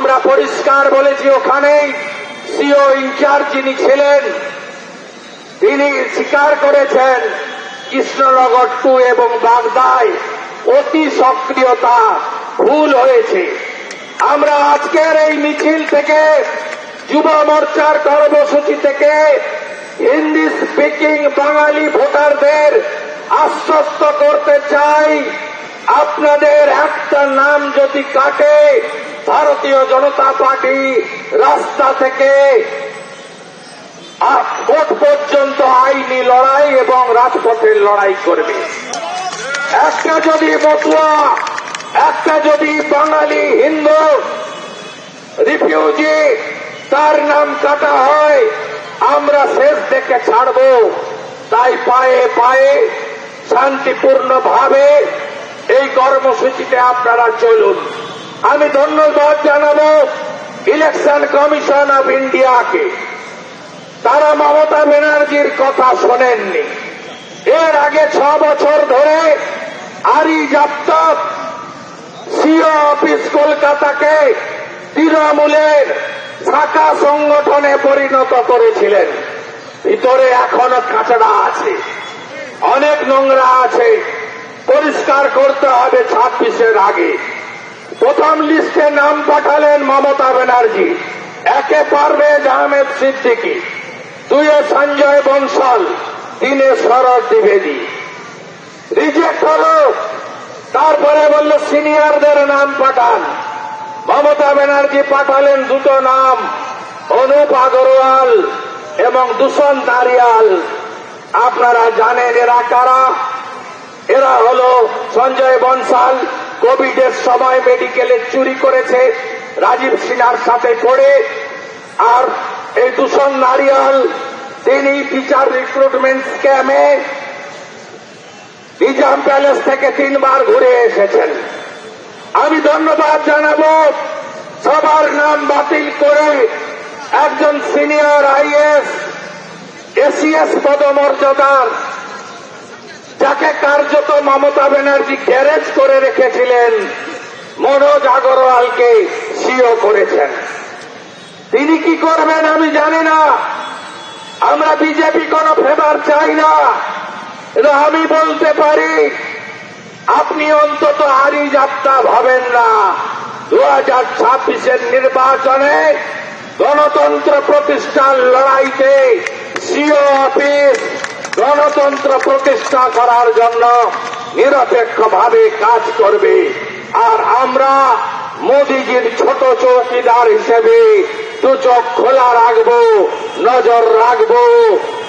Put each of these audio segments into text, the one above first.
আমরা পরিষ্কার বলেছি ওখানেই সিও ইনচার্জ যিনি ছিলেন, তিনি স্বীকার করেছেন কৃষ্ণনগর টু এবং বাগদায় অতি সক্রিয়তা ভুল হয়েছে। আমরা আজকের এই মিছিল থেকে, যুব মোর্চার কর্মসূচি থেকে হিন্দি স্পিকিং বাঙালি ভোটারদের আশ্বস্ত করতে চাই। আপনাদের একটা নাম যদি কাটে ভারতীয় জনতা পার্টি রাস্তা থেকে ভোট পর্যন্ত আইনি লড়াই এবং রাজপথের লড়াই করবে। একটা যদি মতুয়া, একটা যদি বাঙালি, হিন্দু রিফিউজি তার নাম কাটা হয়, আমরা শেষ দেখে ছাড়ব। তাই পায়ে পায়ে শান্তিপূর্ণ ভাবে এই কর্মসূচিতে আপনারা চলুন। আমি ধন্যবাদ জানাব ইলেকশন কমিশন অফ ইন্ডিয়াকে। তারা মমতা ব্যানার্জির কথা শোনেননি। এর আগে ছ বছর ধরে আরি জাপ্তক সিও অফিস কলকাতাকে তৃণমূলের শাখা সংগঠনে পরিণত করেছিলেন। ভিতরে এখনও কাঁচড়া আছে। অনেক নোংরা আছে। পরিষ্কার করতে হবে ছাব্বিশের আগে। প্রথম লিস্টে নাম পাঠালেন মমতা ব্যানার্জি। একে পারভেজ আহমেদ সিদ্দিকী, দুয়ে সঞ্জয় বংশাল তিনে শরৎ দ্বিবেদী। রিজেক্ট হলো, তারপরে বলল সিনিয়রদের নাম পাঠান। মমতা ব্যানার্জি পাঠালেন দুটো নাম, অনুপ আগরওয়াল এবং দূষণ দারিয়াল আপনারা জানেন এরা কারা? এরা হলো সঞ্জয় বনসাল কোভিডের সময় মেডিকেলে চুরি করেছে রাজীব সিনহার সাথে পড়ে আর এই দূষণ নারিয়াল তিনি টিচার রিক্রুটমেন্ট স্ক্যামে নিজাম প্যালেস থেকে তিনবার ঘুরে এসেছেন। আমি ধন্যবাদ জানাব, সবার নাম বাতিল করে একজন সিনিয়র আইএস এসিএস পদমর্যাদার যাকে কার্যত মমতা ব্যানার্জি গ্যারেজ করে রেখেছিলেন, মনোজ আগরওয়ালকে সিও করেছেন। তিনি কি করবেন আমি জানি না। আমরা বিজেপি কোন ফেভার চাই না। কিন্তু আমি বলতে পারি, আপনি অন্তত হারি যাত্রা ভাবেন না। দু হাজার ছাব্বিশের নির্বাচনে গণতন্ত্র প্রতিষ্ঠার লড়াইতে সিও অফিস গণতন্ত্র প্রতিষ্ঠা করার জন্য নিরপেক্ষভাবে কাজ করবে। আর আমরা মোদিজির ছোট চৌকিদার হিসেবে দু খোলা রাখব, নজর রাখব।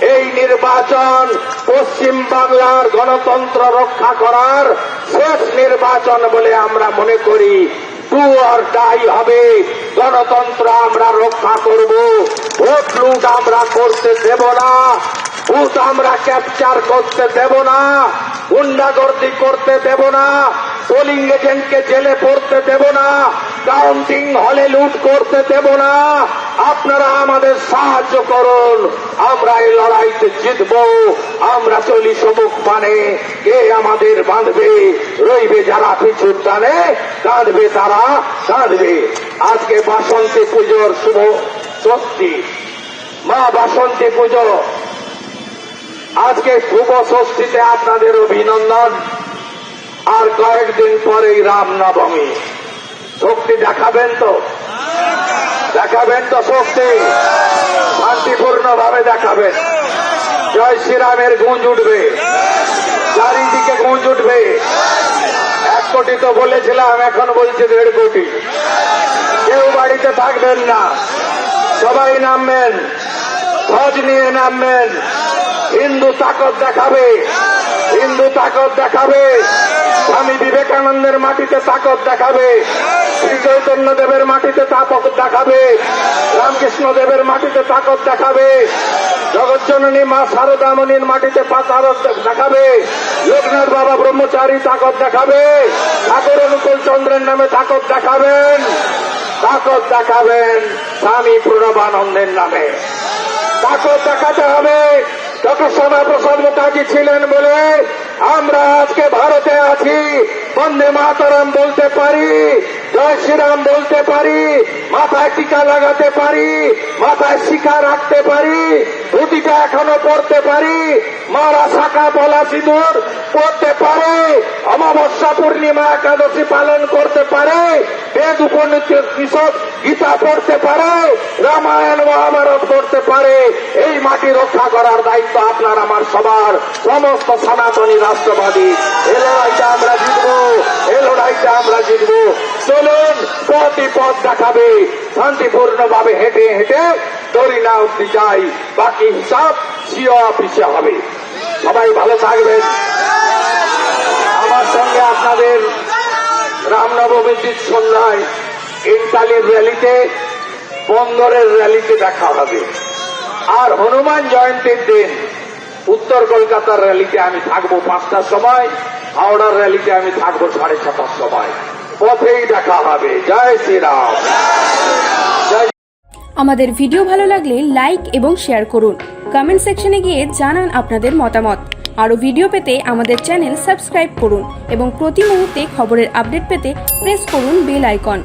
এই নির্বাচন পশ্চিম বাংলার গণতন্ত্র রক্ষা করার শেষ নির্বাচন বলে আমরা মনে করি। টু আর ডাই হবে। গণতন্ত্র আমরা রক্ষা করব। ভোট লুট আমরা করতে দেব না। ভূত আমরা ক্যাপচার করতে দেব না, গুন্ডাগর্দি করতে দেব না পোলিং এজেন্টকে জেলে পড়তে দেব না কাউন্টিং হলে লুট করতে দেব না। আপনারা আমাদের সাহায্য করুন, আমরা এই লড়াইতে জিতব, আমরা চলি সমুখ মানে কে আমাদের বাঁধবে, রইবে যারা পিছুর টানে, কাঁদবে তারা কাঁদবে। আজকে বাসন্তী পুজোর শুভ ষষ্ঠী। মা বাসন্তী পুজো আজকে শুভ ষষ্ঠীতে আপনাদের অভিনন্দন। আর কয়েকদিন পরেই রাম নবমী শক্তি দেখাবেন তো? দেখাবেন তো শক্তি? শান্তিপূর্ণ ভাবে দেখাবেন। জয় শ্রীরামের গুঞ্জ উঠবে। চারিদিকে গুঞ্জ উঠবে। এক কোটি তো বলেছিলাম, এখন বলছে দেড় কোটি। কেউ বাড়িতে থাকবেন না। সবাই নামবেন। ধ্বজ নিয়ে নামবেন। হিন্দু তাকত দেখাবে। হিন্দু তাকত দেখাবে। স্বামী বিবেকানন্দের মাটিতে তাকত দেখাবে। শ্রী চৈতন্য দেবের মাটিতে তাকত দেখাবে। রামকৃষ্ণ দেবের মাটিতে তাকত দেখাবে। জগজ্জননী মা শারদামণির মাটিতে পাতারত দেখাবে। লোকনাথ বাবা ব্রহ্মচারী তাকত দেখাবে। ঠাকুর অনুকূল চন্দ্রের নামে তাকত দেখাবেন। তাকত দেখাবেন স্বামী প্রণবানন্দের নামে। তাকত দেখাতে হবে। ডক্টর শ্যামা প্রসাদ মুখার্জি ছিলেন বলে আমরা আজকে ভারতে আছি। বন্দে মাতরম বলতে পারি, জয় শ্রীরাম বলতে পারি, মাথায় টিকা লাগাতে পারি, মাথায় শিখা রাখতে পারি, ধুতিটা এখনও পড়তে পারি, মারা শাখা বলা সিঁদুর পড়তে পারে, অমাবস্যা পূর্ণিমা একাদশী পালন করতে পারে, বেদ কৃষক গীতা পড়তে পারে, রামায়ণ মহাভারত পড়তে পারে, এই মাটি রক্ষা করার সবার সমস্ত সনাতনী রাষ্ট্রবাদী, এ লড়াইটা আমরা জিতবো, এ লড়াইটা আমরা জিতবো। চলুন পথই পথ দেখাবে শান্তিপূর্ণ ভাবে হেঁটে হেঁটে দড়ি না উঠতে চাই বাকি হিসাব সিও অফিসে হবে। সবাই ভালো থাকবেন। আমার সঙ্গে আপনাদের রামনবমীর সন্ধ্যায় ইন্টালির র্যালিতে, বন্দরের র্যালিতে দেখা হবে। আর হনুমান জয়ন্তীর দিন উত্তর কলকাতার র্যালিতে আমি থাকব পাঁচটার সময়, হাওড়ার র্যালিতে আমি থাকব সাড়ে ছটার সময়। পথেই দেখা হবে। জয় শ্রীরাম। আমাদের ভিডিও ভালো লাগলে লাইক এবং শেয়ার করুন। কমেন্ট সেকশনে গিয়ে জানান আপনাদের মতামত। আরও ভিডিও পেতে আমাদের চ্যানেল সাবস্ক্রাইব করুন এবং প্রতি মুহূর্তে খবরের আপডেট পেতে প্রেস করুন বেল আইকন